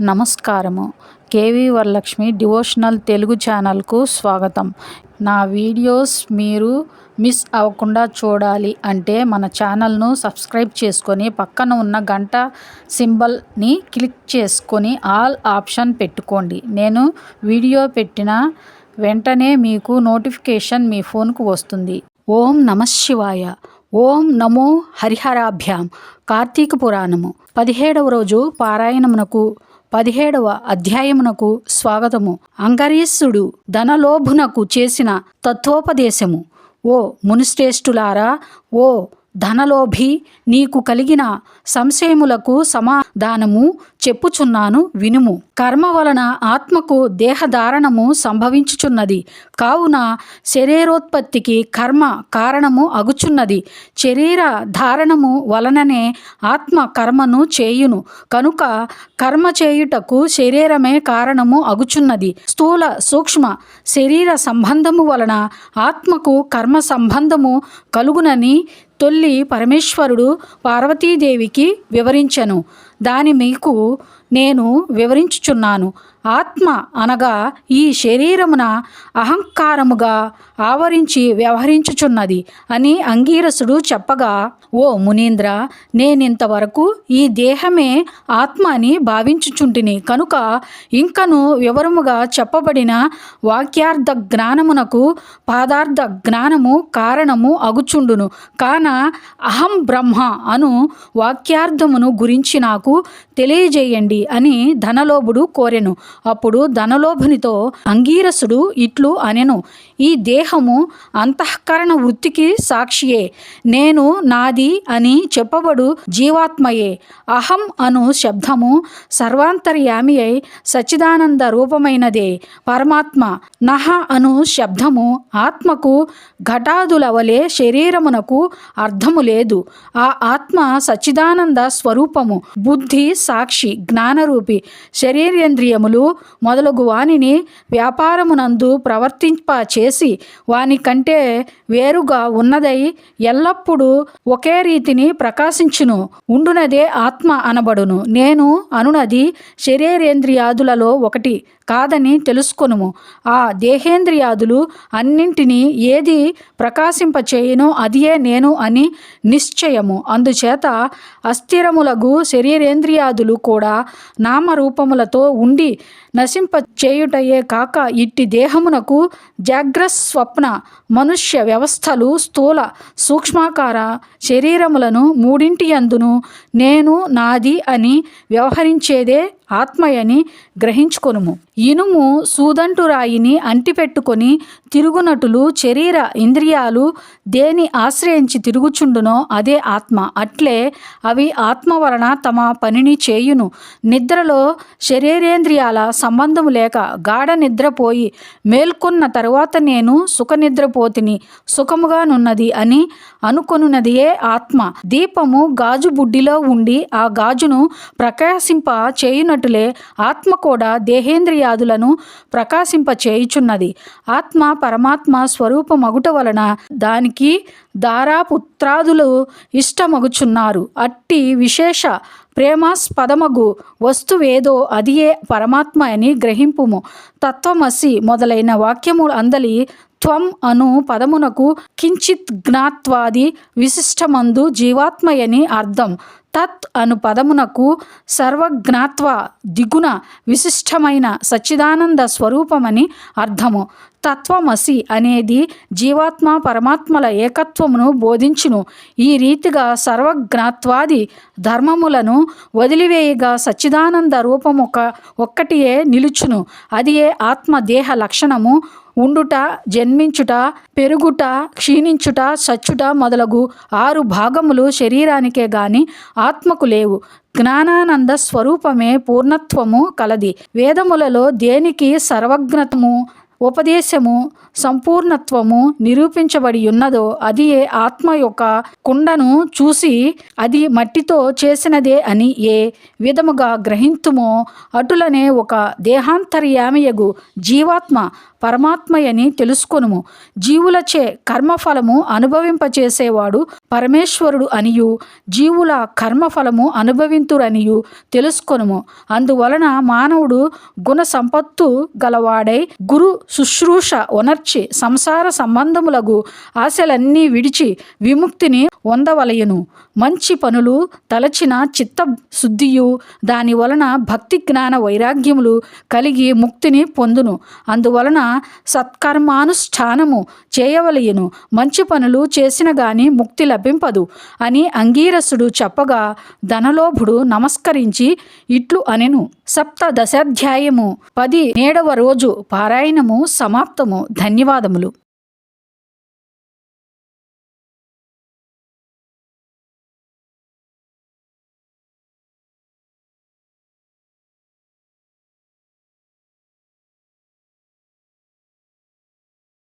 నమస్కారము. KV Varalakshmi devotional Telugu ఛానల్కు స్వాగతం. నా వీడియోస్ మీరు మిస్ అవ్వకుండా చూడాలి అంటే మన ఛానల్ను సబ్స్క్రైబ్ చేసుకొని పక్కన ఉన్న గంట సింబల్ని క్లిక్ చేసుకొని ఆల్ ఆప్షన్ పెట్టుకోండి. నేను వీడియో పెట్టిన వెంటనే మీకు నోటిఫికేషన్ మీ ఫోన్కు వస్తుంది. ఓం నమ శివాయ. ఓం నమో హరిహరాభ్యాం. కార్తీక పురాణము. పదిహేడవ రోజు పారాయణమునకు పదిహేడవ అధ్యాయమునకు స్వాగతము. అంగరీసుడు ధనలోభునకు చేసిన తత్వోపదేశము. ఓ మునిశ్రేష్ఠులారా ఓ ధనలోభి నీకు కలిగిన సంశయములకు సమాధానము చెప్పుచున్నాను వినుము. కర్మ వలన ఆత్మకు దేహధారణము సంభవించుచున్నది. కావున శరీరోత్పత్తికి కర్మ కారణము అగుచున్నది. శరీర ధారణము వలననే ఆత్మ కర్మను చేయును. కనుక కర్మ చేయుటకు శరీరమే కారణము అగుచున్నది. స్థూల సూక్ష్మ శరీర సంబంధము వలన ఆత్మకు కర్మ సంబంధము కలుగునని తొల్లి పరమేశ్వరుడు పార్వతీదేవికి వివరించను. దాని మీకు నేను వివరించుచున్నాను. ఆత్మ అనగా ఈ శరీరమున అహంకారముగా ఆవరించి వ్యవహరించుచున్నది అని అంగీరసుడు చెప్పగా ఓ మునీంద్ర నేనింతవరకు ఈ దేహమే ఆత్మ అని భావించుచుంటిని. కనుక ఇంకను వివరముగా చెప్పబడిన వాక్యార్థ జ్ఞానమునకు పాదార్థ జ్ఞానము కారణము అగుచుండును. కాన అహం బ్రహ్మ అను వాక్యార్థమును గురించి నాకు తెలియజేయండి. అని ధనలోభుడు కోరెను. అప్పుడు ధనలోభునితో అంగీరసుడు ఇట్లు అనెను. ఈ దేహము అంతఃకరణ వృత్తికి సాక్షియే. నేను నాది అని చెప్పబడు జీవాత్మయే. అహం అను శబ్దము సర్వాంతర్యామి అయి సచిదానంద రూపమైనదే. పరమాత్మ నహ అను శబ్దము ఆత్మకు ఘటాదుల వలె శరీరమునకు అర్థము లేదు. ఆ ఆత్మ సచిదానంద స్వరూపము. బుద్ధి సాక్షి జ్ఞానరూపి శరీరేంద్రియములు మొదలగు వానిని వ్యాపారమునందు ప్రవర్తింప చేసి వాని కంటే వేరుగా ఉన్నదై ఎల్లప్పుడూ ఒకే రీతిని ప్రకాశించును. ఉండునదే ఆత్మ అనబడును. నేను అనునది శరీరేంద్రియాదులలో ఒకటి. కాదని తెలుసుకొనుము. ఆ దేహేంద్రియాదులు అన్నింటినీ ఏది ప్రకాశింపచేయనో అదియే నేను అని నిశ్చయము. అందుచేత అస్థిరములగు శరీరేంద్రియాదులు కూడా నామరూపములతో ఉండి నశింప చేయుటయే కాక ఇట్టి దేహమునకు జాగ్రస్వప్న మనుష్య వ్యవస్థలు స్థూల సూక్ష్మాకార శరీరములను మూడింటి అందును నేను నాది అని వ్యవహరించేదే ఆత్మయని గ్రహించుకొనుము. ఇనుము సూదంటు రాయిని అంటిపెట్టుకొని తిరుగునటులు శరీర ఇంద్రియాలు దేని ఆశ్రయించి తిరుగుచుండునో అదే ఆత్మ. అట్లే అవి ఆత్మ వలన తమ పనిని చేయును. నిద్రలో శరీరేంద్రియాల సంబంధం లేక గాఢ నిద్రపోయి మేల్కొన్న తరువాత నేను సుఖనిద్రపోతిని సుఖముగానున్నది అని అనుకొనున్నదియే ఆత్మ. దీపము గాజు బుడ్డిలో ఉండి ఆ గాజును ప్రకాశింప చేయునట్టులే ఆత్మ కూడా దేహేంద్రియాదులను ప్రకాశింప చేయుచున్నది ఆత్మ పరమాత్మ స్వరూపమగుట వలన దానికి దారాపుత్రాదులు ఇష్టమగుచున్నారు. అట్టి విశేష ప్రేమాస్పదమగు వస్తువేదో అదియే పరమాత్మ అని గ్రహింపుము. తత్వమసి మొదలైన వాక్యములు అందలి త్వం అను పదమునకు కించిత్ జ్ఞాత్వాది విశిష్టమందు జీవాత్మయని అర్థం. తత్ అను పదమునకు సర్వజ్ఞాత్వ దిగుణ విశిష్టమైన సచ్చిదానంద స్వరూపమని అర్థము. తత్వమసి అనేది జీవాత్మ పరమాత్మల ఏకత్వమును బోధించును. ఈ రీతిగా సర్వజ్ఞాత్వాది ధర్మములను వదిలివేయగా సచ్చిదానంద రూపము ఒక ఒక్కటియే నిలుచును. అది ఏ ఆత్మదేహ లక్షణము ఉండుట జన్మించుట పెరుగుట క్షీణించుట సచ్చుట మొదలగు ఆరు భాగములు శరీరానికే గాని ఆత్మకు లేవు. జ్ఞానానంద స్వరూపమే పూర్ణత్వము కలది. వేదములలో దేనికి సర్వజ్ఞతము ఉపదేశము సంపూర్ణత్వము నిరూపించబడి ఉన్నదో అది ఏ ఆత్మ యొక్క కుండను చూసి అది మట్టితో చేసినదే అని ఏ విధముగా గ్రహింతుమో అటులనే ఒక దేహాంతర్యామయగు జీవాత్మ పరమాత్మయని తెలుసుకొనుము. జీవులచే కర్మఫలము అనుభవింపచేసేవాడు పరమేశ్వరుడు అనియు జీవుల కర్మఫలము అనుభవింతురనియు తెలుసుకొనుము. అందువలన మానవుడు గుణ సంపత్తు గలవాడై గురు శుశ్రూష ఉనర్చి సంసార సంబంధములగు ఆశలన్నీ విడిచి విముక్తిని పొందవలయను మంచి పనులు తలచిన చిత్త శుద్ధియు దాని వలన భక్తి జ్ఞాన వైరాగ్యములు కలిగి ముక్తిని పొందును. అందువలన సత్కర్మానుష్ఠానము చేయవలయను. మంచి పనులు చేసిన గాని ముక్తి లభింపదు అని అంగీరసుడు చెప్పగా ధనలోభుడు నమస్కరించి ఇట్లు అనెను. సప్తదశాధ్యాయము పది నేడవ రోజు పారాయణము సమాప్తము. ధన్యవాదములు.